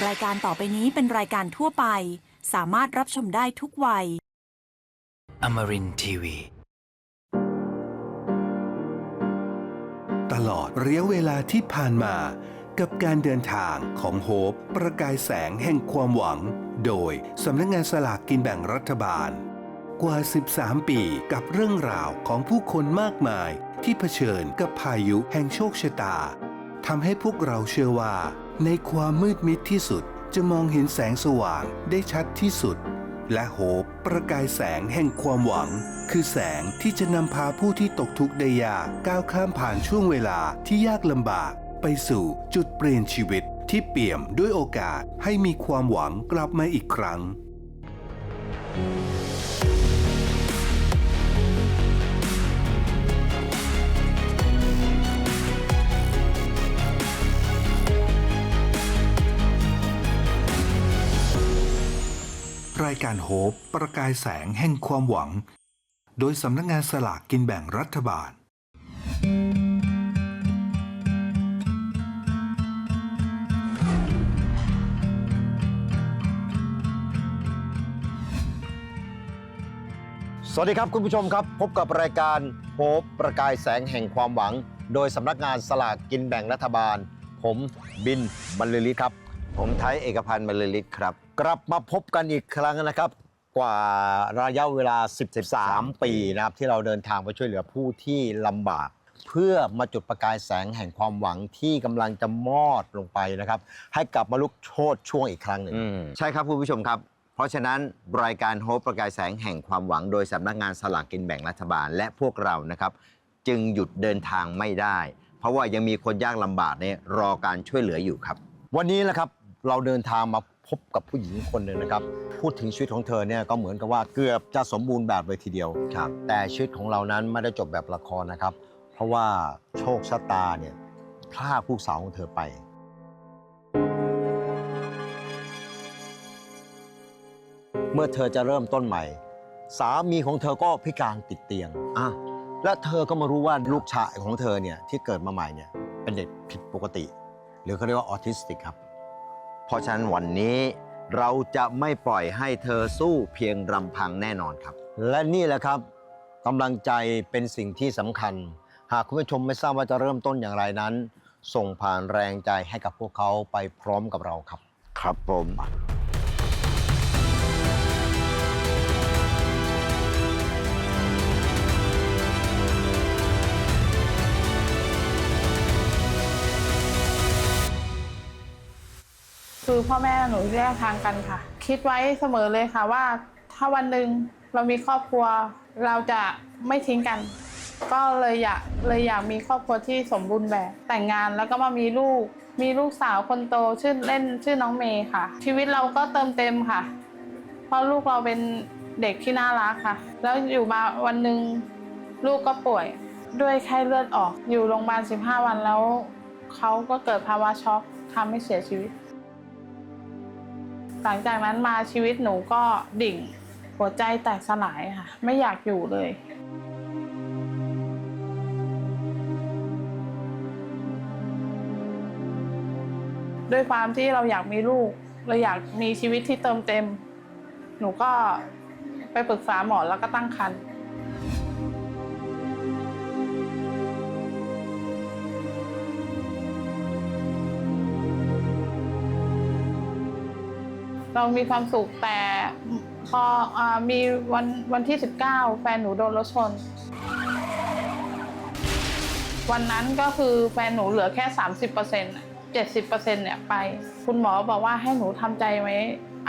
รายการต่อไปนี้เป็นรายการทั่วไป สามารถรับชมได้ทุกวัย Amarin Tiwi. ตลอดระยะเวลาที่ผ่านมา กับการเดินทางของโฮปประกายแสงแห่งความหวัง โดยสำนักงานสลากกินแบ่งรัฐบาล กว่า 13 ปีกับเรื่องราวของผู้คนมากมายที่เผชิญกับพายุแห่งโชคชะตาทำให้พวกเราเชื่อว่า ในความมืดมิดที่สุดจะมองเห็นแสงสว่างได้ชัดที่สุด และโฮปประกายแสงแห่งความหวัง คือแสงที่จะนำพาผู้ที่ตกทุกข์ได้ยากก้าวข้ามผ่านช่วงเวลาที่ยากลำบาก ไปสู่จุดเปลี่ยนชีวิตที่เปี่ยมด้วยโอกาสให้มีความหวังกลับมาอีกครั้ง รายการโฮปประกายแสงแห่งความหวัง โดยสำนักงานสลากกินแบ่งรัฐบาล สวัสดีครับคุณผู้ชมครับ พบกับรายการโฮปประกายแสงแห่งความหวัง โดยสำนักงานสลากกินแบ่งรัฐบาล ผมบินบรรลือฤทธิ์ครับ ผมไทยเอกพันธ์บรรลือฤทธิ์ครับ กลับมาพบกันอีกครั้งนะครับ กว่าระยะเวลา 13 ปีนะครับที่เราเดินทางไปช่วยเหลือผู้ที่ลำบาก เพื่อมาจุดประกายแสงแห่งความหวังที่กำลังจะมอดลงไปนะครับ ให้กลับมาลุกโชดช่วงอีกครั้งหนึ่ง ใช่ครับคุณผู้ชมครับ เพราะฉะนั้นรายการโฮปประกายแสงแห่งความหวังโดยสำนักงานสลากกินแบ่งรัฐบาลและพวกเรานะครับ จึงหยุดเดินทางไม่ได้ เพราะว่ายังมีคนยากลำบากเนี่ยรอการช่วยเหลืออยู่ครับ วันนี้นะครับ เราเดินทางมาพบกับผู้หญิงคนหนึ่งนะครับ พูดถึงชีวิตของเธอเนี่ยก็เหมือนกับว่าเกือบจะสมบูรณ์แบบเลยทีเดียวครับแต่ชีวิตของเรานั้นไม่ได้จบแบบละครนะครับ เพราะว่าโชคชะตาเนี่ยพลากลูกสาวของเธอไป เมื่อเธอจะเริ่มต้นใหม่ สามีของเธอก็พิการติดเตียงอะและเธอก็มารู้ว่าลูกชายของเธอเนี่ยที่เกิดมาใหม่เนี่ยเป็นเด็กผิดปกติ หรือเขาเรียกว่าออทิสติกครับเพ ราะฉะนั้นวันนี้เราจะไม่ปล่อยให้เธอสู้เพียงลำพังแน่นอนครับ และนี่แหละครับกำลังใจเป็นสิ่งที่สำคัญ หากคุณผู้ชมไม่ทราบว่าจะเริ่มต้นอย่างไรนั้น ส่งผ่านแรงใจให้กับพวกเขาไปพร้อมกับเราครับ ครับผม คือพ่อแม่หนูแยกทางกันค่ะ คิดไว้เสมอเลยค่ะว่า ถ้าวันหนึ่งเรามีครอบครัว เราจะไม่ทิ้งกัน ก็เลยอยากเลยอยากมีครอบครัวที่สมบูรณ์แบบแต่งงานแล้วก็มามีลูก มีลูกสาวคนโตชื่อเล่นชื่อน้องเมย์ค่ะ ชีวิตเราก็เติมเต็มค่ะ เพราะลูกเราเป็นเด็กที่น่ารักค่ะ แล้วอยู่มาวันหนึ่งลูกก็ป่วยด้วยไข้เลือดออกอยู่โรงพยาบาล 15 วันแล้วเขาก็เกิดภาวะช็อกทำให้เสียชีวิต หลังจากนั้นมาชีวิตหนูก็ดิ่ง หัวใจแตกสลายค่ะ ไม่อยากอยู่เลย ด้วยความที่เราอยากมีลูก เราอยากมีชีวิตที่เติมเต็ม หนูก็ไปปรึกษาหมอแล้วก็ตั้งครรภ์ เรามีความสุขแต่พออมีวันวันที่ 19 แฟนหนูโดนรถชน วันนั้นก็คือแฟนหนูเหลือแค่ 30%อะ70%เนี่ยไป คุณหมอบอกว่าให้หนูทำใจไว้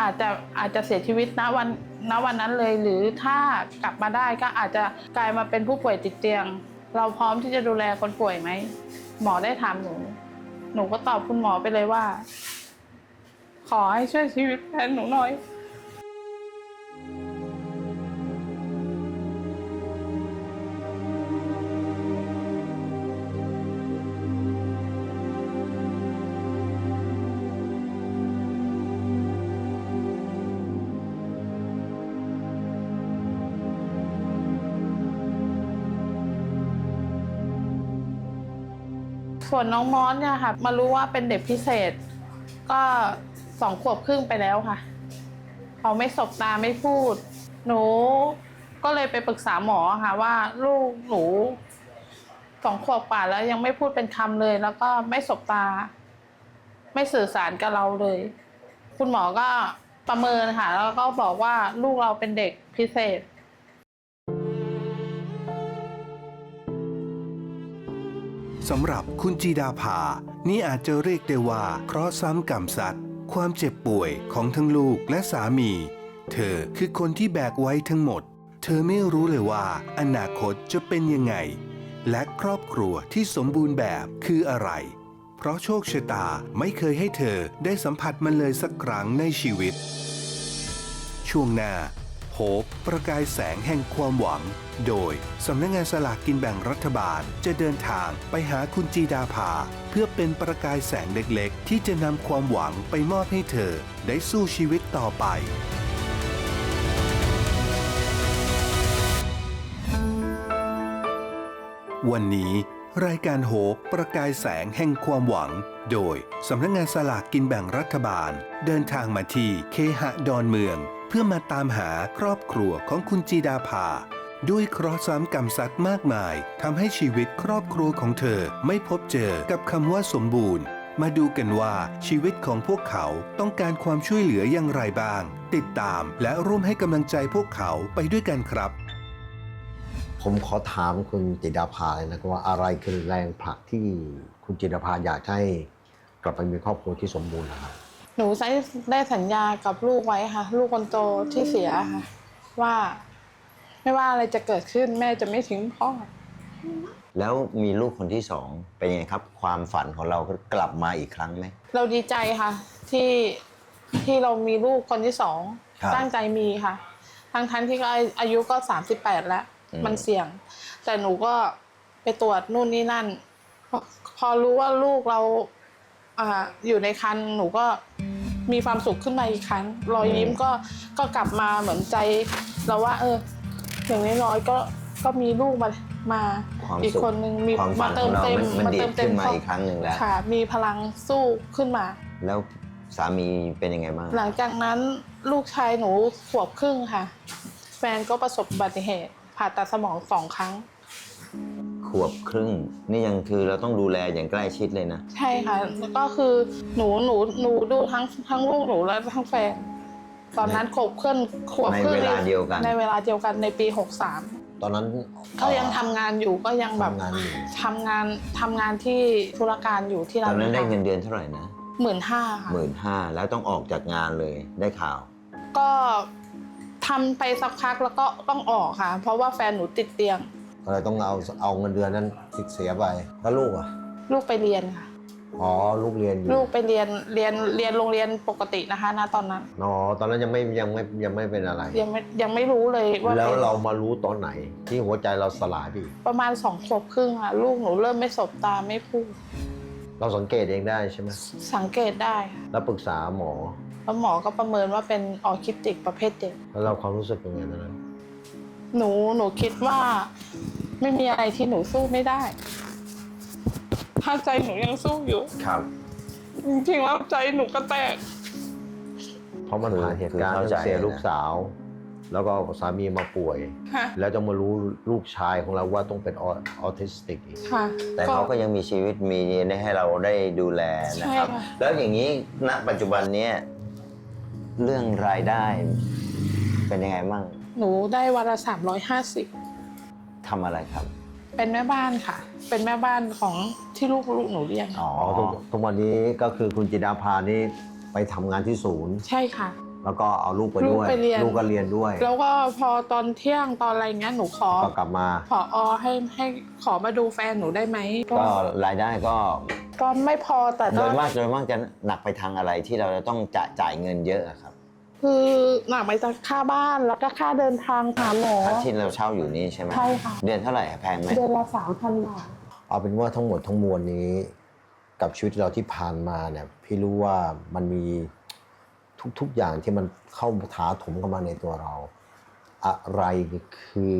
อาจจะอาจจะเสียชีวิตณวันณวันนั้นเลย หรือถ้ากลับมาได้ก็อาจจะกลายมาเป็นผู้ป่วยติดเตียง เราพร้อมที่จะดูแลคนป่วยไหม หมอได้ถามหนู หนูก็ตอบคุณหมอไปเลยว่า ขอให้ช่วยชีวิตแฟนหนูหน่อยส่วนน้องมอสเนี่ยค่ะมารู้ว่าเป็นเด็กพิเศษ ก็ สองขวบครึ่งไปแล้วค่ะ เขาไม่สบตาไม่พูด หนูก็เลยไปปรึกษาหมอค่ะว่าลูกหนูสองขวบกว่าแล้วยังไม่พูดเป็นคำเลย แล้วก็ไม่สบตา ไม่สื่อสารกับเราเลย คุณหมอก็ประเมินค่ะ แล้วก็บอกว่าลูกเราเป็นเด็กพิเศษสำหรับคุณจีดาภา นี่อาจจะเรียกได้ว่าเคราะห์ซ้ำกรรมสัตว์ ความเจ็บป่วยของทั้งลูกและสามี เธอคือคนที่แบกไว้ทั้งหมด เธอไม่รู้เลยว่าอนาคตจะเป็นยังไง และครอบครัวที่สมบูรณ์แบบคืออะไร เพราะโชคชะตาไม่เคยให้เธอได้สัมผัสมันเลยสักครั้งในชีวิต ช่วงหน้า โฮปประกายแสงแห่งความหวัง โดยสำนักงานสลากกินแบ่งรัฐบาลจะเดินทางไปหาคุณจีดาภา เพื่อเป็นประกายแสงเล็กๆ ที่จะนำความหวังไปมอบให้เธอ ได้สู้ชีวิตต่อไปวันนี้รายการโฮปประกายแสงแห่งความหวัง โดยสำนักงานสลากกินแบ่งรัฐบาล เดินทางมาที่เคหะดอนเมือง พื่อมาตามหาครอบครัวของคุณจีดาภา ด้วยเคราะห์ซ้ำกรรมสัตว์มากมายทำให้ชีวิตครอบครัวของเธอไม่พบเจอกับคำว่าสมบูรณ์ มาดูกันว่าชีวิตของพวกเขาต้องการความช่วยเหลืออย่างไรบ้าง ติดตามและร่วมให้กำลังใจพวกเขาไปด้วยกันครับ ผมขอถามคุณจิดาภาเลยนะครับว่าอะไรคือแรงผลักที่คุณจิดาภาอยากให้กลับไปมีครอบครัวที่สมบูรณ์นะครับ หนูได้ได้สัญญากับลูกไว้ค่ะ ลูกคนโตที่เสียค่ะ ว่าไม่ว่าอะไรจะเกิดขึ้นแม่จะไม่ทิ้งพ่อ แล้วมีลูกคนที่สองเป็นยังไงครับ ความฝันของเราก็กลับมาอีกครั้งไหม เราดีใจค่ะ ที่ที่เรามีลูกคนที่สองครับ ตั้งใจมีค่ะทั้งทั้งๆที่ก็อายุก็สามสิบแปดแล้วอืมมันเสี่ยง แต่หนูก็ไปตรวจนู่นนี่นั่น พอพอรู้ว่าลูกเรา อ่าอยู่ในคันหนูก็มีความสุขขึ้นมาอีกครั้ง รอยยิ้มก็ก็กลับมาเหมือนใจ เราว่า เออ อย่างน้อยๆก็ก็มีลูกมามาความอีกสุขคนนึงมีความฝัมานขเติองมเราเต็มมันมันดีเติขึ้นมาควอีกครั้งหนึ่งแล้ว ค่ะ มีพลังสู้ขึ้นมา แล้วสามีเป็นยังไงบ้างหลังจากนั้นลูกชายหนูขวบครึ่งค่ะ แฟนก็ประสบอุบัติเหตุผ่าตัดสมองสองครั้ง ขวบครึ่ง นี่ยังคือเราต้องดูแลอย่างใกล้ชิดเลยนะ ใช่ค่ะแล้วก็คือหนูหนูหนูดูทั้งทั้งลูกหนูและทั้งแฟน ตอนนั้นขวบครึ่งขวบครึ่งในเวลาเดียวกัน ในเวลาเดียวกันในปีตอนนั้น63เขายังทำงานอยู่ก็ยังแบบทำงานอยู่ทำงานทำงานที่ธุรการอยู่ที่ตร้าอนนนั้นได้เงินเดือนเท่าไหร่นะหมื่นห้าค่ะหมื่นห้าแล้วต้องออกจากงานเลยได้ข่าว ก็ทำไปสักพักแล้วก็ต้องออกค่ะ เพราะว่าแฟนหนูติดเตียง ก็เลยต้องเอาเอาเงินเดือนนั้นติดเสียไปแล้วลูกอะลูกไปเรียนค่ะ อ๋อลูกเรียนอยู่ลูกไปเรียนเรียนเรียนโรงเรียนปกตินะคะณตอนนั้นอ๋อตอนนั้นยังไม่ยังไม่ยังไม่เป็นอะไร ยังไม่ยังไม่รู้เลยว่าแล้วเป็นเรามารู้ตอนไหน ที่หัวใจเราสลายไปอีกประมาณสองขวบครึ่งค่ะลูกหนูเริ่มไม่สบตาไม่พูดเราสังเกตเองได้ใช่ไหมสังเกตได้ค่ะแล้วปรึกษาหมอ แล้วหมอก็ประเมินว่าเป็นออคิสติกประเภทเด็กแล้วเราความรู้สึกเป็นไงตอนนั้น หนูหนูคิดว่า ไม่มีอะไรที่หนูสู้ไม่ได้ ถ้าใจหนูยังสู้อยู่ ครับ จริงๆแล้วใจหนูก็แตก เพราะมันผ่านเหตุการณ์คือเข้าใจเสียนะ ลูกสาว แล้วก็สามีมาป่วย ค่ะ แล้วจะมารู้ลูกชายของเราว่าต้องเป็นออทิสติกอีก ค่ะ แต่เขาก็ยังมีชีวิตมีให้เราได้ดูแลนะครับ ใช่ค่ะ แล้วอย่างนี้ณปัจจุบันเนี้ยเรื่องรายได้เป็นยังไงบ้างหนูได้วันละสามร้อยห้าสิบ ทำอะไรครับ เป็นแม่บ้านค่ะ เป็นแม่บ้านของที่ลูกลูกหนูเรียนอ๋ออ๋อทุกทุกวันนี้ก็คือคุณจิดาภานี่ไปทำงานที่ศูนย์ ใช่ค่ะ แล้วก็เอาลูกไปลูกด้วย ไปเรียน ลูกก็เรียนด้วย แล้วก็พอตอนเที่ยงตอนอะไรเงี้ยหนูขอก็กลับมา ขออให้ให้ขอมาดูแฟนหนูได้ไหมก็รายได้ก็ก็ไม่พอแต่โดก็ ยมากโดยมากจะหนักไปทางอะไรที่เราจะต้องจ่ายจ่ายเงินเยอะอะครับ คือหนักไปจากค่าบ้านแล้วก็ค่าเดินทางหาหมอที่เราเช่าอยู่นี่ใช่ไหมใช่ค่ะ เดือนเท่าไหร่อะแพงไหมเดือนละสามพันบาท เอาเป็นว่าทั้งหมดทั้งมวลนี้ กับชีวิตเราที่ผ่านมาเนี่ยพี่รู้ว่ามันมีทุกๆอย่างที่มันเข้าถาถมเข้ามาในตัวเรา อะไรคือ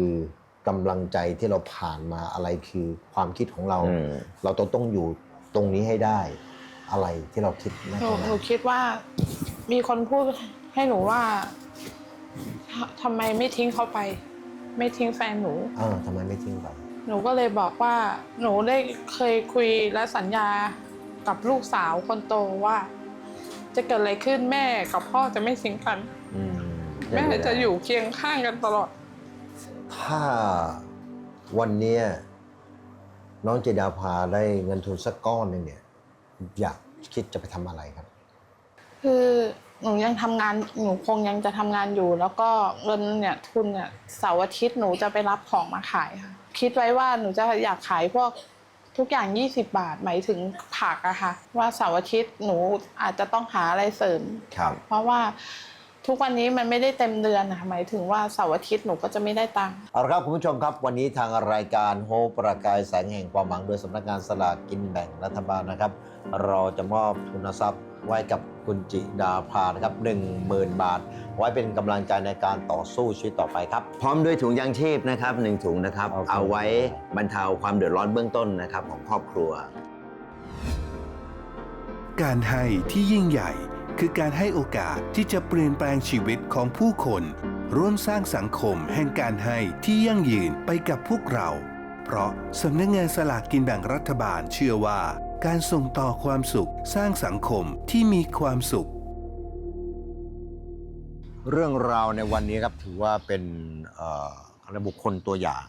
กำลังใจที่เราผ่านมาอะไรคือความคิดของเรา อืมเราต้องต้องอยู่ตรงนี้ให้ได้ อะไรที่เราคิดนะหนูตรงหนั้นูนคิดว่ามีคนพูด ให้หนูว่าททำไมไม่ทิ้งเขาไป ไม่ทิ้งแฟนหนู เออทำไมไม่ทิ้งไปหนูก็เลยบอกว่า หนูได้เคยคุยและสัญญากับลูกสาวคนโตว่า จะเกิดอะไรขึ้นแม่กับพ่อจะไม่ทิ้งกัน อืมแม่จะอยู่เคียงข้างกันตลอด ถ้าวันเนี้ยน้องเจดาภาได้เงินทุนสักก้อนหนึ่งเนี่ย อยากคิดจะไปทำอะไรครับ คือ หนูยังทำงานหนูคงยังจะทำงานอยู่ แล้วก็เงินเนี่ยทุนเนี่ยเสาร์อาทิตย์หนูจะไปรับของมาขายค่ะคิดไว้ว่าหนูจะอยากขายพวกทุกอย่าง 20 บาทหมายถึงผักอะค่ะ ว่าเสาร์อาทิตย์หนูอาจจะต้องหาอะไรเสริม ครับ เพราะว่าทุกวันนี้มันไม่ได้เต็มเดือนนะคะหมายถึงว่าเสาร์อาทิตย์หนูก็จะไม่ได้ตังค์ เอาละครับคุณผู้ชมครับ วันนี้ทางรายการโฮปประกายแสงแห่งความหวังโดยสำนักงานสลากกินแบ่งรัฐบาลนะครับ เราจะมอบทุนทรัพย์ ไว้กับคุณจิดาภานะครับ10,000 บาท ไว้เป็นกำลังใจในการต่อสู้ชีวิตต่อไปครับ พร้อมด้วยถุงยางชีพนะครับหนึ่งถุงนะครับ โอเค เอาไว้บรรเทาความเดือดร้อนเบื้องต้นนะครับของครอบครัว การให้ที่ยิ่งใหญ่ คือการให้โอกาสที่จะเปลี่ยนแปลงชีวิตของผู้คน ร่วมสร้างสังคมแห่งการให้ที่ยั่งยืนไปกับพวกเรา เพราะสำนักงานสลากกินแบ่งรัฐบาลเชื่อว่า การส่งต่อความสุขสร้างสังคมที่มีความสุข เรื่องราวในวันนี้ครับถือว่าเป็นเอ่ออะไรบุคคลตัวอย่าง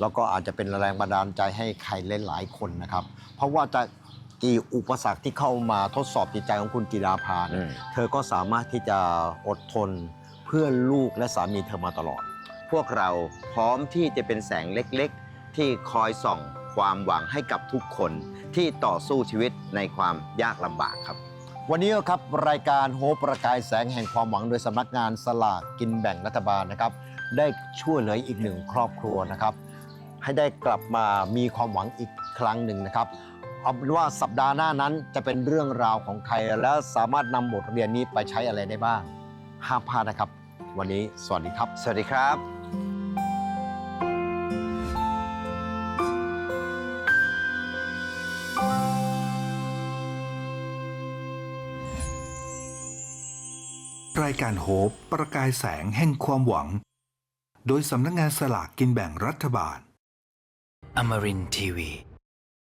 แล้วก็อาจจะเป็นแรงบันดาลใจให้ใครหลายๆคนนะครับ เพราะว่าจะกี่อุปสรรคที่เข้ามาทดสอบจิตใจของคุณจิดาภาเนี่ยอืมเธอก็สามารถที่จะอดทนเพื่อลูกและสามีเธอมาตลอด พวกเราพร้อมที่จะเป็นแสงเล็กๆ ที่คอยส่อง ความหวังให้กับทุกคนที่ต่อสู้ชีวิตในความยากลำบากครับ วันนี้ครับรายการโฮปประกายแสงแห่งความหวังโดยสำนักงานสลากกินแบ่งรัฐบาลนะครับ ได้ช่วยเหลืออีกหนึ่งครอบครัวนะครับ ให้ได้กลับมามีความหวังอีกครั้งหนึ่งนะครับเอาเป็นว่าสัปดาห์หน้านั้นจะเป็นเรื่องราวของใครและสามารถนำบทเรียนนี้ไปใช้อะไรได้บ้างห้ามพลาดนะครับ วันนี้สวัสดีครับ สวัสดีครับายการโฮปประกายแสงแห่งความหวัง โดยสำนักงานสลากกินแบ่งรัฐบาล Amarin Tiwi.